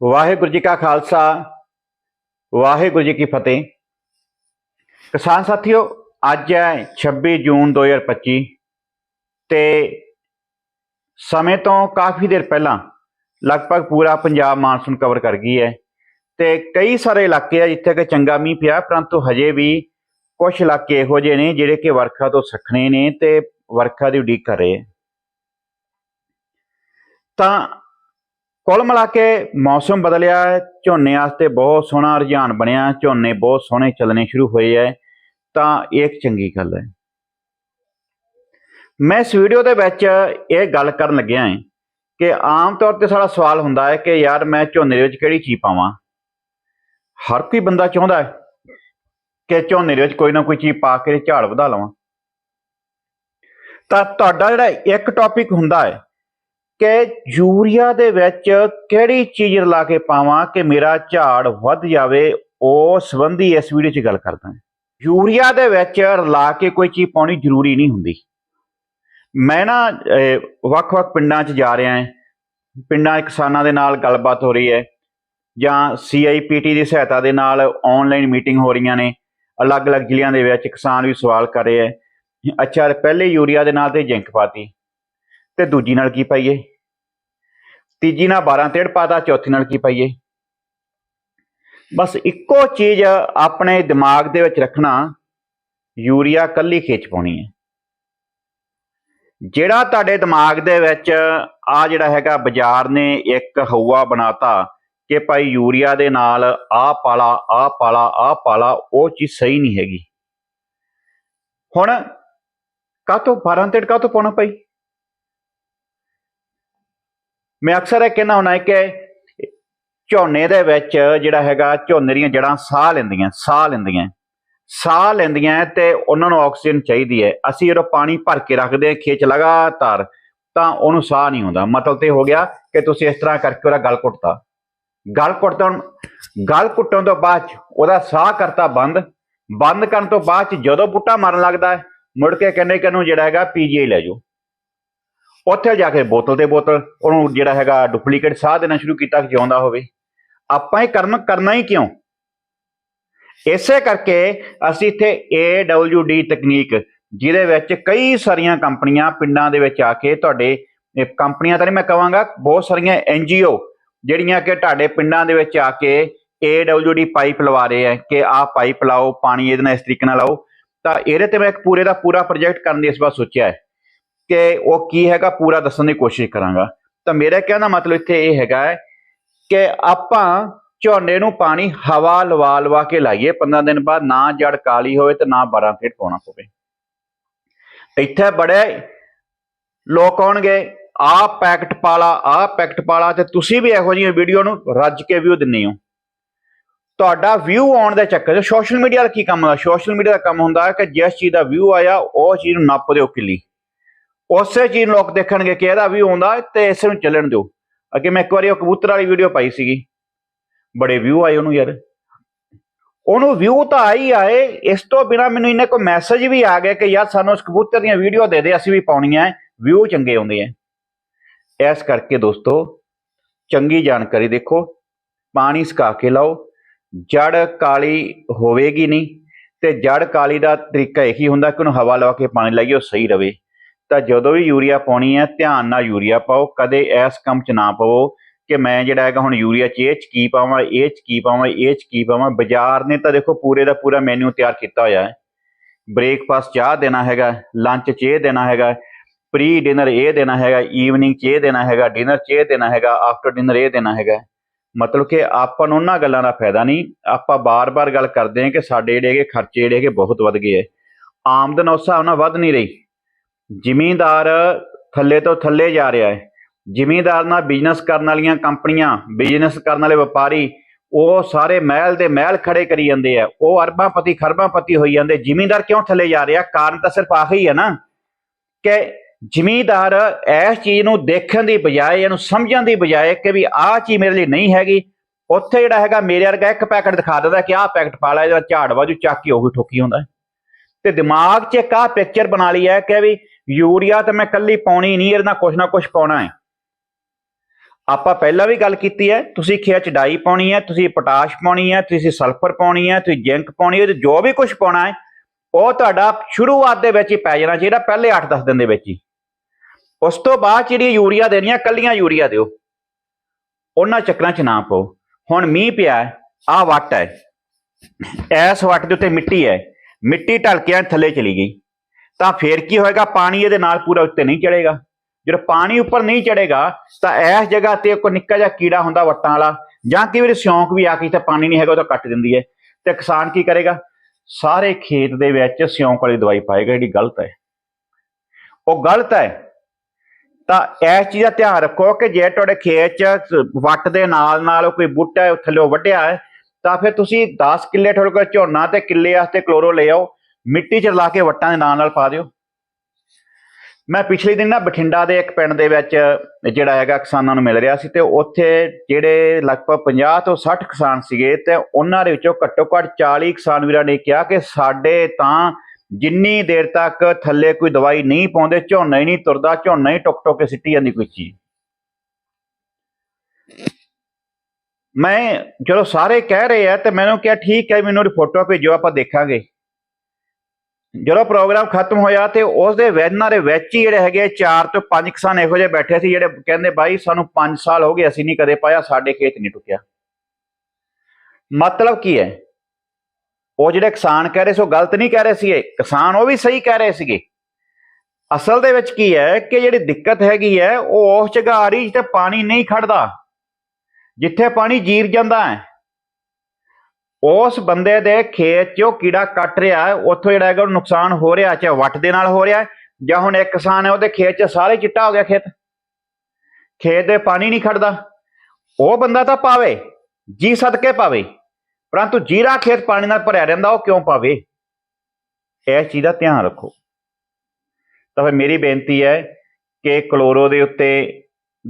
ਵਾਹਿਗੁਰੂ ਜੀ ਕਾ ਖਾਲਸਾ, ਵਾਹਿਗੁਰੂ ਜੀ ਕੀ ਫਤਿਹ। ਕਿਸਾਨ ਸਾਥੀਓ, ਅੱਜ ਹੈ 26 ਜੂਨ 2025 ਤੇ ਸਮੇਂ ਤੋਂ ਕਾਫੀ ਦੇਰ ਪਹਿਲਾਂ ਲਗਭਗ ਪੂਰਾ ਪੰਜਾਬ ਮਾਨਸੂਨ ਕਵਰ ਕਰ ਗਈ ਹੈ ਤੇ ਕਈ ਸਾਰੇ ਇਲਾਕੇ ਆ ਜਿੱਥੇ ਕਿ ਚੰਗਾ ਮੀਂਹ ਪਿਆ, ਪਰੰਤੂ ਹਜੇ ਵੀ ਕੁਝ ਇਲਾਕੇ ਇਹੋ ਜਿਹੇ ਨੇ ਜਿਹੜੇ ਕਿ ਵਰਖਾ ਤੋਂ ਸਖਣੇ ਨੇ ਤੇ ਵਰਖਾ ਦੀ ਉਡੀਕ ਕਰ ਰਹੇ ਹੈ ਤਾਂ ਕੁੱਲ ਮਿਲਾ ਕੇ ਮੌਸਮ ਬਦਲਿਆ ਹੈ, ਝੋਨੇ ਵਾਸਤੇ ਬਹੁਤ ਸੋਹਣਾ ਰੁਝਾਨ ਬਣਿਆ ਝੋਨੇ ਬਹੁਤ ਸੋਹਣੇ ਚੱਲਣੇ ਸ਼ੁਰੂ ਹੋਏ ਹੈ, ਤਾਂ ਇਹ ਇੱਕ ਚੰਗੀ ਗੱਲ ਹੈ। ਮੈਂ ਇਸ ਵੀਡੀਓ ਦੇ ਵਿੱਚ ਇਹ ਗੱਲ ਕਰਨ ਲੱਗਿਆ ਹਾਂ ਕਿ ਆਮ ਤੌਰ ਤੇ ਸਾਡਾ ਸਵਾਲ ਹੁੰਦਾ ਹੈ ਕਿ ਯਾਰ ਮੈਂ ਝੋਨੇ ਦੇ ਵਿੱਚ ਕਿਹੜੀ ਚੀਜ਼ ਪਾਵਾਂ? ਹਰ ਕੋਈ ਬੰਦਾ ਚਾਹੁੰਦਾ ਹੈ ਕਿ ਝੋਨੇ ਦੇ ਵਿੱਚ ਕੋਈ ਨਾ ਕੋਈ ਚੀਜ਼ ਪਾ ਕੇ ਝਾੜ ਵਧਾ ਲਵਾਂ। ਤਾਂ ਤੁਹਾਡਾ ਜਿਹੜਾ ਇੱਕ ਟੌਪਿਕ ਹੁੰਦਾ ਹੈ ਕਿ ਯੂਰੀਆ ਦੇ ਵਿੱਚ ਕਿਹੜੀ ਚੀਜ਼ ਰਲਾ ਕੇ ਪਾਵਾਂ ਕਿ ਮੇਰਾ ਝਾੜ ਵੱਧ ਜਾਵੇ, ਉਹ ਸੰਬੰਧੀ ਇਸ ਵੀਡੀਓ 'ਚ ਗੱਲ ਕਰਦਾ ਹਾਂ। ਯੂਰੀਆ ਦੇ ਵਿੱਚ ਰਲਾ ਕੇ ਕੋਈ ਚੀਜ਼ ਪਾਉਣੀ ਜ਼ਰੂਰੀ ਨਹੀਂ ਹੁੰਦੀ। ਮੈਂ ਨਾ ਵੱਖ-ਵੱਖ ਪਿੰਡਾਂ 'ਚ ਜਾ ਰਿਹਾ ਹਾਂ। ਪਿੰਡਾਂ ਦੇ ਕਿਸਾਨਾਂ ਦੇ ਨਾਲ ਗੱਲਬਾਤ ਹੋ ਰਹੀ ਹੈ, ਜਾਂ ਸੀਆਈਪੀਟੀ ਦੀ ਸਹਾਇਤਾ ਦੇ ਨਾਲ ਆਨਲਾਈਨ ਮੀਟਿੰਗ ਹੋ ਰਹੀਆਂ ਨੇ। ਅਲੱਗ-ਅਲੱਗ ਜ਼ਿਲ੍ਹਿਆਂ ਦੇ ਵਿੱਚ ਕਿਸਾਨ ਵੀ ਸਵਾਲ ਕਰ ਰਹੇ ਹੈ। ਅੱਛਾ, ਪਹਿਲੇ ਯੂਰੀਆ ਦੇ ਨਾਲ ਤੇ ਜ਼ਿੰਕ ਪਾਤੀ। ਤੇ ਦੂਜੀ ਨਾਲ ਕੀ ਪਾਈਏ? ਤੀਜੀ ਨਾਲ 12 ਤੇੜ ਪਾਤਾ, ਚੌਥੀ ਨਾਲ ਕੀ ਪਾਈਏ? ਬਸ ਇੱਕੋ ਚੀਜ਼ ਆਪਣੇ ਦਿਮਾਗ ਦੇ ਵਿੱਚ ਰੱਖਣਾ, ਯੂਰੀਆ ਕੱਲੀ ਖੇਚ ਪਾਉਣੀ ਹੈ। ਜਿਹੜਾ ਤੁਹਾਡੇ ਦਿਮਾਗ ਦੇ ਵਿੱਚ ਆ ਜਿਹੜਾ ਹੈਗਾ ਬਾਜ਼ਾਰ ਨੇ ਇੱਕ ਹਊਆ ਬਣਾਤਾ ਕਿ ਭਾਈ ਯੂਰੀਆ ਦੇ ਨਾਲ ਆਹ ਪਾਲਾ ਆਹ ਪਾਲਾ ਆਹ ਪਾਲਾ, ਉਹ ਚੀਜ਼ ਸਹੀ ਨਹੀਂ ਹੈਗੀ। ਹੁਣ ਕਾਹ ਤੋਂ 12 ਤੇੜ ਕਾਹ ਤੋਂ ਪਾਉਣਾ ਭਾਈ? ਮੈਂ ਅਕਸਰ ਇਹ ਕਹਿਣਾ ਹੁੰਦਾ ਕਿ ਝੋਨੇ ਦੇ ਵਿੱਚ ਜਿਹੜਾ ਹੈਗਾ ਝੋਨੇ ਦੀਆਂ ਜੜਾਂ ਸਾਹ ਲੈਂਦੀਆਂ ਸਾਹ ਲੈਂਦੀਆਂ। ਸਾਹ ਲੈਂਦੀਆਂ ਤੇ ਉਹਨਾਂ ਨੂੰ ਆਕਸੀਜਨ ਚਾਹੀਦੀ ਹੈ। ਅਸੀਂ ਜਦੋਂ ਪਾਣੀ ਭਰ ਕੇ ਰੱਖਦੇ ਹਾਂ ਖੇਚ ਲਗਾਤਾਰ, ਤਾਂ ਉਹਨੂੰ ਸਾਹ ਨਹੀਂ ਆਉਂਦਾ। ਮਤਲਬ ਤੇ ਹੋ ਗਿਆ ਕਿ ਤੁਸੀਂ ਇਸ ਤਰ੍ਹਾਂ ਕਰਕੇ ਉਹਦਾ ਗਲ ਘੁੱਟਤਾ। ਗਲ ਘੁੱਟਣ ਗਲ ਘੁੱਟਣ ਤੋਂ ਬਾਅਦ 'ਚ ਉਹਦਾ ਸਾਹ ਕਰਤਾ ਬੰਦ। ਬੰਦ ਕਰਨ ਤੋਂ ਬਾਅਦ 'ਚ ਜਦੋਂ ਬੁੱਟਾ ਮਰਨ ਲੱਗਦਾ ਹੈ, ਮੁੜ ਕੇ ਕਹਿੰਦੇ ਕਿ ਇਹਨੂੰ ਜਿਹੜਾ ਹੈਗਾ ਪੀਜੀਆਈ ਲੈ ਜਾਓ। ਉੱਥੇ ਜਾ ਕੇ ਬੋਤਲ ਤੇ ਬੋਤਲ, ਉਹਨੂੰ ਜਿਹੜਾ ਹੈਗਾ ਡੁਪਲੀਕੇਟ ਸਾਹ ਦੇਣਾ ਸ਼ੁਰੂ ਕੀਤਾ ਕਿ ਜਿਉਂਦਾ ਹੋਵੇ। ਆਪਾਂ ਇਹ ਕਰਮ ਕਰਨਾ ਹੀ ਕਿਉਂ? ਇਸੇ ਕਰਕੇ ਅਸੀਂ ਇੱਥੇ AWD ਤਕਨੀਕ, ਜਿਹਦੇ ਵਿੱਚ ਕਈ ਸਾਰੀਆਂ ਕੰਪਨੀਆਂ ਪਿੰਡਾਂ ਦੇ ਵਿੱਚ ਆ ਕੇ ਤੁਹਾਡੇ ਕੰਪਨੀਆਂ ਤਾਂ ਨਹੀਂ ਮੈਂ ਕਹਾਂਗਾ ਬਹੁਤ ਸਾਰੀਆਂ ਐਨਜੀਓ ਜਿਹੜੀਆਂ ਕਿ ਤੁਹਾਡੇ ਪਿੰਡਾਂ ਦੇ ਵਿੱਚ ਆ ਕੇ AWD ਪਾਈਪ ਲਵਾ ਰਹੇ ਆ, ਕਿ ਆਹ ਪਾਈਪ ਲਾਓ, ਪਾਣੀ ਇਹਦੇ ਨਾਲ ਇਸ ਤਰੀਕੇ ਨਾਲ ਲਾਓ। ਤਾਂ ਇਹਦੇ ਤੇ ਮੈਂ ਇੱਕ ਪੂਰੇ ਦਾ ਪੂਰਾ ਪ੍ਰੋਜੈਕਟ ਕਰਨ ਦੀ ਇਸ ਵਾਰ ਸੋਚਿਆ ਹੈ। ਕਿ ਉਹ ਕੀ ਹੈਗਾ ਪੂਰਾ ਦੱਸਣ ਦੀ ਕੋਸ਼ਿਸ਼ ਕਰਾਂਗਾ। ਤਾਂ ਮੇਰਾ ਕਹਿਣ ਦਾ ਮਤਲਬ ਇੱਥੇ ਇਹ ਹੈਗਾ ਹੈ ਕਿ ਆਪਾਂ ਝੋਨੇ ਨੂੰ ਪਾਣੀ ਹਵਾ ਲਵਾ ਲਵਾ ਕੇ ਲਾਈਏ 15 ਦਿਨ ਬਾਅਦ ਨਾ ਜੜ ਕਾਲੀ ਹੋਵੇ ਤੇ ਨਾ 12 ਫੇਟ ਪਾਉਣਾ ਪਵੇ। ਇੱਥੇ ਬੜੇ ਲੋਕ ਆਉਣਗੇ ਆਹ ਪੈਕਟ ਪਾਲਾ ਆਹ ਪੈਕਟ ਪਾਲਾ ਤੇ ਤੁਸੀਂ ਵੀ ਇਹੋ ਜਿਹੀਆਂ ਵੀਡੀਓ ਨੂੰ ਰੱਜ ਕੇ ਵਿਊ ਦਿੰਦੇ ਹੋ। ਤੁਹਾਡਾ ਵਿਊ ਆਉਣ ਦੇ ਚੱਕਰ 'ਚ ਸੋਸ਼ਲ ਮੀਡੀਆ ਦਾ ਕੀ ਕੰਮ ਹੁੰਦਾ ਸੋਸ਼ਲ ਮੀਡੀਆ ਦਾ ਕੰਮ ਹੁੰਦਾ ਕਿ ਜਿਸ ਚੀਜ਼ ਦਾ ਵਿਊ ਆਇਆ, ਉਹ ਚੀਜ਼ ਨੂੰ ਨੱਪ ਦਿਓ ਕਿੱਲੀ। ਉਸੇ ਚੀਜ਼ ਨੂੰ ਲੋਕ ਦੇਖਣਗੇ ਕਿ ਇਹਦਾ ਵੀ ਆਉਂਦਾ ਤੇ ਇਸੇ ਨੂੰ ਚੱਲਣ ਦਿਓ। ਅੱਗੇ ਮੈਂ ਇੱਕ ਵਾਰੀ ਉਹ ਕਬੂਤਰ ਵਾਲੀ ਵੀਡੀਓ ਪਾਈ ਸੀਗੀ। ਬੜੇ ਵਿਊ ਆਏ ਉਹਨੂੰ ਯਾਰ। ਉਹਨੂੰ ਵਿਊ ਤਾਂ ਆਈ ਆਏ, ਇਸ ਤੋਂ ਬਿਨਾ ਮੈਨੂੰ ਇਹਨੇ ਕੋਈ ਮੈਸੇਜ ਵੀ ਆ ਗਿਆ ਕਿ ਯਾਰ ਸਾਨੂੰ ਉਸ ਕਬੂਤਰ ਦੀਆਂ ਵੀਡੀਓ ਦੇ ਦੇ, ਅਸੀਂ ਵੀ ਪਾਉਣੀਆਂ ਵਿਊ ਚੰਗੇ ਆਉਂਦੇ ਆ ਇਸ ਕਰਕੇ ਦੋਸਤੋ, ਚੰਗੀ ਜਾਣਕਾਰੀ ਦੇਖੋ, ਪਾਣੀ ਸੁਕਾ ਕੇ ਲਾਓ। ਜੜ ਕਾਲੀ ਹੋਵੇਗੀ ਨਹੀਂ ਤੇ ਜੜ ਕਾਲੀ ਦਾ ਤਰੀਕਾ ਇਹੀ ਹੁੰਦਾ ਕਿ ਉਹਨੂੰ ਹਵਾ ਲਵਾ ਕੇ ਪਾਣੀ ਲਾਈਏ, ਉਹ ਸਹੀ ਰਵੇ। ਤਾਂ ਜਦੋਂ ਵੀ ਯੂਰੀਆ ਪਾਉਣੀ ਹੈ, ਧਿਆਨ ਨਾਲ ਯੂਰੀਆ ਪਾਓ। ਕਦੇ ਇਸ ਕੰਮ 'ਚ ਨਾ ਪਵੋ ਕਿ ਮੈਂ ਜਿਹੜਾ ਹੈਗਾ ਹੁਣ ਯੂਰੀਆ 'ਚ ਇਹ 'ਚ ਕੀ ਪਾਵਾਂ, ਇਹ 'ਚ ਕੀ ਪਾਵਾਂ, ਇਹ 'ਚ ਕੀ ਪਾਵਾਂ। ਬਾਜ਼ਾਰ ਨੇ ਤਾਂ ਦੇਖੋ ਪੂਰੇ ਦਾ ਪੂਰਾ ਮੈਨੂ ਤਿਆਰ ਕੀਤਾ ਹੋਇਆ ਹੈ। ਬ੍ਰੇਕਫਾਸਟ ਚਾਹ ਦੇਣਾ ਹੈਗਾ ਲੰਚ 'ਚ ਇਹ ਦੇਣਾ ਹੈਗਾ ਪ੍ਰੀ ਡਿਨਰ ਇਹ ਦੇਣਾ ਹੈਗਾ ਈਵਨਿੰਗ 'ਚ ਇਹ ਦੇਣਾ ਹੈਗਾ ਡਿਨਰ 'ਚ ਇਹ ਦੇਣਾ ਹੈਗਾ ਆਫਟਰ ਡਿਨਰ ਇਹ ਦੇਣਾ ਹੈਗਾ। ਮਤਲਬ ਕਿ ਆਪਾਂ ਨੂੰ ਉਹਨਾਂ ਗੱਲਾਂ ਦਾ ਫਾਇਦਾ ਨਹੀਂ। ਆਪਾਂ ਬਾਰ-ਬਾਰ ਗੱਲ ਕਰਦੇ ਹਾਂ ਕਿ ਸਾਡੇ ਜਿਹੜੇ ਹੈਗੇ ਖਰਚੇ ਜਿਹੜੇ ਹੈਗੇ ਬਹੁਤ ਵੱਧ ਗਏ ਹੈ। ਆਮਦਨ ਉਸ ਹਿਸਾਬ ਨਾਲ ਵੱਧ ਨਹੀਂ ਰਹੀ। ਜ਼ਿਮੀਂਦਾਰ ਥੱਲੇ ਤੋਂ ਥੱਲੇ ਜਾ ਰਿਹਾ ਹੈ। ਜ਼ਿਮੀਂਦਾਰ ਨਾਲ ਬਿਜ਼ਨਸ ਕਰਨ ਵਾਲੀਆਂ ਕੰਪਨੀਆਂ ਬਿਜ਼ਨਸ ਕਰਨ ਵਾਲੇ ਵਪਾਰੀ, ਉਹ ਸਾਰੇ ਮਹਿਲ ਦੇ ਮਹਿਲ ਖੜੇ ਕਰੀ ਜਾਂਦੇ ਆ। ਉਹ ਅਰਬਾਂ ਪਤੀ, ਖਰਬਾਂ ਪਤੀ ਹੋਈ ਜਾਂਦੇ। ਜ਼ਿਮੀਂਦਾਰ ਕਿਉਂ ਥੱਲੇ ਜਾ ਰਿਹਾ? ਕਾਰਨ ਤਾਂ ਸਿਰਫ ਆਹੀ ਹੈ ਨਾ ਕਿ ਜ਼ਿਮੀਂਦਾਰ ਇਸ ਚੀਜ਼ ਨੂੰ ਦੇਖਣ ਦੀ ਬਜਾਏ, ਇਹਨੂੰ ਸਮਝਣ ਦੀ ਬਜਾਏ ਕਿ ਵੀ ਆਹ ਚੀਜ਼ ਮੇਰੇ ਲਈ ਨਹੀਂ ਹੈਗੀ। ਉੱਥੇ ਜਿਹੜਾ ਹੈਗਾ ਮੇਰੇ ਵਰਗਾ ਇੱਕ ਪੈਕਟ ਦਿਖਾ ਦਿੰਦਾ ਕਿ ਆਹ ਪੈਕਟ ਪਾ ਲੈ, ਇਹਦਾ ਝਾੜ ਵਾਜੂ, ਚੱਕ ਕੇ ਉਹੀ ਠੋਕੀ ਹੁੰਦਾ ਹੈ। ਤੇ ਦਿਮਾਗ 'ਚ ਇੱਕ ਆਹ ਪਿਕਚਰ ਬਣਾ ਲਈ ਹੈ ਕਿ ਵੀ ਯੂਰੀਆ ਤਾਂ ਮੈਂ ਕੱਲੀ ਪਾਉਣੀ ਨਹੀਂ, ਇਹਦੇ ਨਾਲ ਕੁਛ ਨਾ ਕੁਛ ਪਾਉਣਾ ਹੈ। ਆਪਾਂ ਪਹਿਲਾਂ ਵੀ ਗੱਲ ਕੀਤੀ ਹੈ, ਤੁਸੀਂ ਖੇਤ ਚ ਡਾਈ ਪਾਉਣੀ ਹੈ, ਤੁਸੀਂ ਪੋਟਾਸ਼ ਪਾਉਣੀ ਹੈ, ਤੁਸੀਂ ਸਲਫਰ ਪਾਉਣੀ ਹੈ, ਤੁਸੀਂ ਜ਼ਿੰਕ ਪਾਉਣੀ ਹੈ ਜੋ ਵੀ ਕੁਝ ਪਾਉਣਾ ਹੈ, ਉਹ ਤੁਹਾਡਾ ਸ਼ੁਰੂਆਤ ਦੇ ਵਿੱਚ ਹੀ ਪੈ ਜਾਣਾ ਚਾਹੀਦਾ, ਪਹਿਲੇ 8-10 ਦਿਨ ਦੇ ਵਿੱਚ ਹੀ। ਉਸ ਤੋਂ ਬਾਅਦ ਜਿਹੜੀ ਯੂਰੀਆ ਦੇਣੀਆਂ ਕੱਲੀਆਂ ਯੂਰੀਆ ਦਿਓ। ਉਹਨਾਂ ਚੱਕਰਾਂ 'ਚ ਨਾ ਪਾਓ। ਹੁਣ ਮੀਂਹ ਪਿਆ ਆ ਵੱਟ ਹੈ। ਐਸ ਵੱਟ ਦੇ ਉੱਤੇ ਮਿੱਟੀ ਹੈ। ਮਿੱਟੀ ਢਲਕਿਆਂ ਥੱਲੇ ਚਲੀ ਗਈ। ਤਾਂ ਫੇਰ ਕੀ ਹੋਏਗਾ? ਪਾਣੀ ਇਹਦੇ ਨਾਲ ਪੂਰਾ ਉੱਤੇ ਨਹੀਂ ਚੜੇਗਾ ਜਦੋਂ ਪਾਣੀ ਉੱਪਰ ਨਹੀਂ ਚੜੇਗਾ ਤਾਂ ਇਸ ਜਗ੍ਹਾ ਤੇ ਕੋਈ ਨਿੱਕਾ ਜਿਹਾ ਕੀੜਾ ਹੁੰਦਾ ਵੱਟਾਂ ਵਾਲਾ ਜਾਂ ਕਈ ਵਾਰੀ ਸਿਉਂਕ ਵੀ ਆ ਕੇ ਤੇ ਪਾਣੀ ਨਹੀਂ ਹੈਗਾ ਉਹ ਤਾਂ ਕੱਟ ਦਿੰਦੀ ਹੈ। ਤੇ ਕਿਸਾਨ ਕੀ ਕਰੇਗਾ? ਸਾਰੇ ਖੇਤ ਦੇ ਵਿੱਚ ਸਿਉਂਕ ਵਾਲੀ ਦਵਾਈ ਪਾਏਗਾ ਜਿਹੜੀ ਗਲਤ ਹੈ। ਉਹ ਗਲਤ ਹੈ। ਤਾਂ ਇਸ ਚੀਜ਼ ਦਾ ਧਿਆਨ ਰੱਖੋ ਕਿ ਜੇ ਤੁਹਾਡੇ ਖੇਤ 'ਚ ਵੱਟ ਦੇ ਨਾਲ ਨਾਲ ਕੋਈ ਬੂਟਾ ਹੈ, ਥੱਲੇ ਵੱਢਿਆ ਹੈ ਤਾਂ ਫਿਰ ਤੁਸੀਂ 10 ਕਿੱਲੇ ਤੁਹਾਡੇ ਕੋਲ ਝੋਨਾ ਤੇ ਕਿੱਲੇ ਵਾਸਤੇ ਕਲੋਰੋ ਲੈ ਆਓ। ਮਿੱਟੀ 'ਚ ਰਲਾ ਕੇ ਵੱਟਾਂ ਦੇ ਨਾਲ ਨਾਲ ਪਾ ਦਿਓ। ਮੈਂ ਪਿਛਲੇ ਦਿਨ ਨਾ ਬਠਿੰਡਾ ਦੇ ਇੱਕ ਪਿੰਡ ਦੇ ਵਿੱਚ ਜਿਹੜਾ ਹੈਗਾ ਕਿਸਾਨਾਂ ਨੂੰ ਮਿਲ ਰਿਹਾ ਸੀ ਤੇ ਉੱਥੇ ਜਿਹੜੇ ਲਗਭਗ 50 ਤੋਂ 60 ਕਿਸਾਨ ਸੀਗੇ ਤੇ ਉਹਨਾਂ ਦੇ ਵਿੱਚੋਂ ਘੱਟੋ ਘੱਟ 40 ਕਿਸਾਨ ਵੀਰਾਂ ਨੇ ਕਿਹਾ ਕਿ ਸਾਡੇ ਤਾਂ ਜਿੰਨੀ ਦੇਰ ਤੱਕ ਥੱਲੇ ਕੋਈ ਦਵਾਈ ਨਹੀਂ ਪਾਉਂਦੇ, ਝੋਨਾ ਹੀ ਨਹੀਂ ਤੁਰਦਾ, ਝੋਨਾ ਹੀ ਟੁੱਕ ਟੁੱਕ ਕੇ ਸਿੱਟੀ ਜਾਂਦੀ ਕੋਈ ਚੀਜ਼। ਮੈਂ ਜਦੋਂ ਸਾਰੇ ਕਹਿ ਰਹੇ ਆ ਤੇ ਮੈਨੂੰ ਕਿਹਾ, ਠੀਕ ਹੈ, ਮੈਨੂੰ ਫੋਟੋ ਭੇਜੋ, ਆਪਾਂ ਦੇਖਾਂਗੇ। ਜਦੋਂ ਪ੍ਰੋਗਰਾਮ ਖਤਮ ਹੋਇਆ ਤੇ ਉਸ ਦੇ ਵੈਨਾਂ ਦੇ ਵਿੱਚ ਹੀ ਜਿਹੜੇ ਹੈਗੇ 4 ਤੋਂ 5 ਕਿਸਾਨ ਇਹੋ ਜਿਹੇ ਬੈਠੇ ਸੀ ਜਿਹੜੇ ਕਹਿੰਦੇ ਬਾਈ ਸਾਨੂੰ 5 ਸਾਲ ਹੋ ਗਏ, ਅਸੀਂ ਨਹੀਂ ਕਦੇ ਪਾਇਆ, ਸਾਡੇ ਖੇਤ ਨਹੀਂ ਟੁੱਕਿਆ ਮਤਲਬ ਕੀ ਹੈ? ਉਹ ਜਿਹੜੇ ਕਿਸਾਨ ਕਹਿ ਰਹੇ ਸੀ, ਉਹ ਗਲਤ ਨਹੀਂ ਕਹਿ ਰਹੇ ਸੀਗੇ। ਕਿਸਾਨ ਉਹ ਵੀ ਸਹੀ ਕਹਿ ਰਹੇ ਸੀਗੇ। ਅਸਲ ਦੇ ਵਿੱਚ ਕੀ ਹੈ ਕਿ ਜਿਹੜੀ ਦਿੱਕਤ ਹੈਗੀ ਹੈ, ਉਹ ਉਸ ਜਗ੍ਹਾ ਆ ਰਹੀ ਜਿੱਥੇ ਪਾਣੀ ਨਹੀਂ ਖੜਦਾ, ਜਿੱਥੇ ਪਾਣੀ ਜੀਰ ਜਾਂਦਾ ਹੈ। ਉਸ ਬੰਦੇ ਦੇ ਖੇਤ 'ਚੋਂ ਕੀੜਾ ਕੱਟ ਰਿਹਾ ਹੈ। ਉੱਥੋਂ ਜਿਹੜਾ ਹੈਗਾ ਉਹ ਨੁਕਸਾਨ ਹੋ ਰਿਹਾ ਚਾਹੇ ਵੱਟ ਦੇ ਨਾਲ ਹੋ ਰਿਹਾ ਹੈ, ਜਾਂ ਹੁਣ ਇੱਕ ਕਿਸਾਨ ਹੈ ਉਹਦੇ ਖੇਤ 'ਚ ਸਾਰੇ ਚਿੱਟਾ ਹੋ ਗਿਆ ਖੇਤ। ਖੇਤ ਦੇ ਪਾਣੀ ਨਹੀਂ ਖੜਦਾ। ਉਹ ਬੰਦਾ ਤਾਂ ਪਾਵੇ ਜੀ ਸਦਕੇ ਪਾਵੇ ਪਰੰਤੂ ਜੀਰਾ ਖੇਤ ਪਾਣੀ ਨਾਲ ਭਰਿਆ ਰਹਿੰਦਾ ਉਹ ਕਿਉਂ ਪਾਵੇ? ਇਸ ਚੀਜ਼ ਦਾ ਧਿਆਨ ਰੱਖੋ। ਤਾਂ ਫਿਰ ਮੇਰੀ ਬੇਨਤੀ ਹੈ ਕਿ ਕਲੋਰੋ ਦੇ ਉੱਤੇ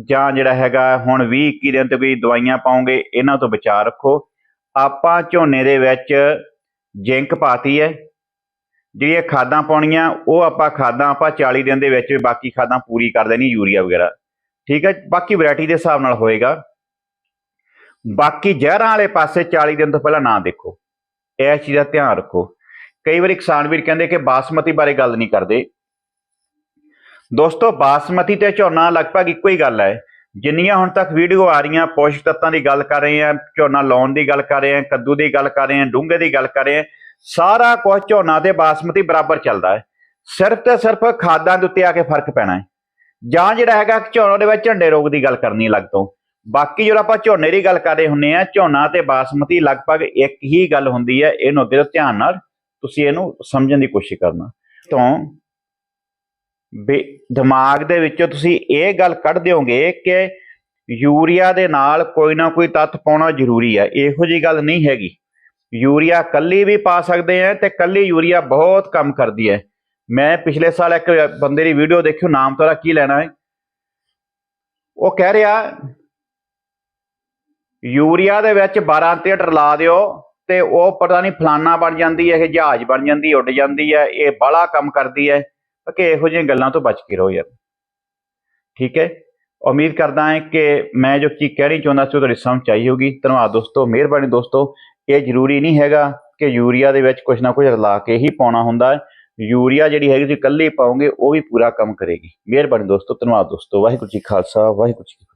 ਜਾਂ ਜਿਹੜਾ ਹੈਗਾ ਹੁਣ 20 21 ਦਿਨ ਤੇ ਕੋਈ ਦਵਾਈਆਂ ਪਾਉਂਗੇ ਇਹਨਾਂ ਤੋਂ ਬਚਾਅ ਰੱਖੋ। ਆਪਾਂ ਝੋਨੇ ਦੇ ਵਿੱਚ ਜ਼ਿੰਕ ਪਾਤੀ ਹੈ। ਜਿਹੜੀਆਂ ਖਾਦਾਂ ਪਾਉਣੀਆਂ, ਉਹ ਆਪਾਂ ਖਾਦਾਂ ਆਪਾਂ 40 ਦਿਨ ਦੇ ਵਿੱਚ ਬਾਕੀ ਖਾਦਾਂ ਪੂਰੀ ਕਰ ਦੇਣੀ, ਯੂਰੀਆ ਵਗੈਰਾ। ਠੀਕ ਹੈ, ਬਾਕੀ ਵੈਰਾਈਟੀ ਦੇ ਹਿਸਾਬ ਨਾਲ ਹੋਏਗਾ। ਬਾਕੀ ਜ਼ਹਿਰਾਂ ਵਾਲੇ ਪਾਸੇ 40 ਦਿਨ ਤੋਂ ਪਹਿਲਾਂ ਨਾ ਦੇਖੋ। ਇਸ ਚੀਜ਼ ਦਾ ਧਿਆਨ ਰੱਖੋ। ਕਈ ਵਾਰੀ ਕਿਸਾਨ ਵੀਰ ਕਹਿੰਦੇ ਕਿ ਬਾਸਮਤੀ ਬਾਰੇ ਗੱਲ ਨਹੀਂ ਕਰਦੇ। ਦੋਸਤੋ, ਬਾਸਮਤੀ ਤੇ ਝੋਨਾ ਲਗਭਗ ਇੱਕੋ ਹੀ ਗੱਲ ਹੈ। ਜਿੰਨੀਆਂ ਹੁਣ ਤੱਕ ਵੀਡੀਓ ਆ ਰਹੀਆਂ, ਪੋਸ਼ਕ ਤੱਤਾਂ ਦੀ ਗੱਲ ਕਰ ਰਹੇ ਆ ਝੋਨਾ ਲਾਉਣ ਦੀ ਗੱਲ ਕਰ ਰਹੇ ਆ ਕੱਦੂ ਦੀ ਗੱਲ ਕਰ ਰਹੇ ਆ ਡੂੰਘੇ ਦੀ ਗੱਲ ਕਰ ਰਹੇ ਆ ਸਾਰਾ ਕੁਝ ਝੋਨਾ ਤੇ ਬਾਸਮਤੀ ਬਰਾਬਰ ਚੱਲਦਾ ਹੈ। ਸਿਰਫ ਤੇ ਸਿਰਫ ਖਾਦਾਂ ਦੇ ਉੱਤੇ ਆ ਕੇ ਫ਼ਰਕ ਪੈਣਾ ਹੈ। ਜਾਂ ਜਿਹੜਾ ਹੈਗਾ ਕਿ ਝੋਨੇ ਦੇ ਵਿੱਚ ਝੰਡੇ ਰੋਗ ਦੀ ਗੱਲ ਕਰਨੀ ਲੱਗ ਤੋਂ। ਬਾਕੀ ਜਦੋਂ ਆਪਾਂ ਝੋਨੇ ਦੀ ਗੱਲ ਕਰ ਰਹੇ ਹੁੰਨੇ ਆ ਝੋਨਾ ਤੇ ਬਾਸਮਤੀ ਲਗਭਗ ਇੱਕ ਹੀ ਗੱਲ ਹੁੰਦੀ ਹੈ, ਇਹਨੂੰ ਅੱਗੇ ਧਿਆਨ ਨਾਲ ਤੁਸੀਂ ਇਹਨੂੰ ਸਮਝਣ ਦੀ ਕੋਸ਼ਿਸ਼ ਕਰਨਾ। ਤੋਂ ਦਿਮਾਗ ਦੇ ਵਿੱਚੋਂ ਤੁਸੀਂ ਇਹ ਗੱਲ ਕੱਢ ਦਿਓਗੇ ਕਿ ਯੂਰੀਆ ਦੇ ਨਾਲ ਕੋਈ ਨਾ ਕੋਈ ਤੱਤ ਪਾਉਣਾ ਜ਼ਰੂਰੀ ਹੈ ਇਹੋ ਜੀ ਗੱਲ ਨਹੀਂ ਹੈਗੀ। ਯੂਰੀਆ ਕੱਲੀ ਵੀ ਪਾ ਸਕਦੇ ਆ ਤੇ ਕੱਲੀ ਯੂਰੀਆ ਬਹੁਤ ਕੰਮ ਕਰਦੀ ਹੈ ਮੈਂ ਪਿਛਲੇ ਸਾਲ ਇੱਕ ਬੰਦੇ ਦੀ ਵੀਡੀਓ ਦੇਖਿਓ ਨਾਮ ਤੋਂ ਕੀ ਲੈਣਾ ਹੈ? ਉਹ ਕਹਿ ਰਿਹਾ, ਯੂਰੀਆ ਦੇ ਵਿੱਚ 12 ਤੇਟਰ ਲਾ ਦਿਓ ਤੇ ਉਹ ਪਤਾ ਨਹੀਂ ਫਲਾਨਾ ਬਣ ਜਾਂਦੀ ਹੈ, ਇਹ ਜਹਾਜ਼ ਬਣ ਜਾਂਦੀ, ਉੱਡ ਜਾਂਦੀ ਹੈ, ਇਹ ਬਾਲਾ ਕੰਮ ਕਰਦੀ ਹੈ। ਕਿ ਇਹੋ ਜਿਹੀਆਂ ਗੱਲਾਂ ਤੋਂ ਬਚ ਕੇ ਰਹੋ ਯਾਰ। ਠੀਕ ਹੈ? ਉਮੀਦ ਕਰਦਾ ਹਾਂ ਕਿ ਮੈਂ ਜੋ ਚੀਜ਼ ਕਹਿਣੀ ਚਾਹੁੰਦਾ ਸੀ ਉਹ ਤੁਹਾਡੀ ਸਮਝ ਆਈ ਹੋਗੀ ਧੰਨਵਾਦ ਦੋਸਤੋ, ਮਿਹਰਬਾਨੀ ਦੋਸਤੋ। ਇਹ ਜ਼ਰੂਰੀ ਨਹੀਂ ਹੈਗਾ ਕਿ ਯੂਰੀਆ ਦੇ ਵਿੱਚ ਕੁਝ ਨਾ ਕੁਝ ਰਲਾ ਕੇ ਹੀ ਪਾਉਣਾ ਹੁੰਦਾ। ਹੈ ਯੂਰੀਆ ਜਿਹੜੀ ਹੈਗੀ ਤੁਸੀਂ ਇਕੱਲੇ ਪਾਓਗੇ, ਉਹ ਵੀ ਪੂਰਾ ਕੰਮ ਕਰੇਗੀ। ਮਿਹਰਬਾਨੀ ਦੋਸਤੋ, ਧੰਨਵਾਦ ਦੋਸਤੋ। ਵਾਹਿਗੁਰੂ ਜੀ ਖਾਲਸਾ, ਵਾਹਿਗੁਰੂ ਜੀ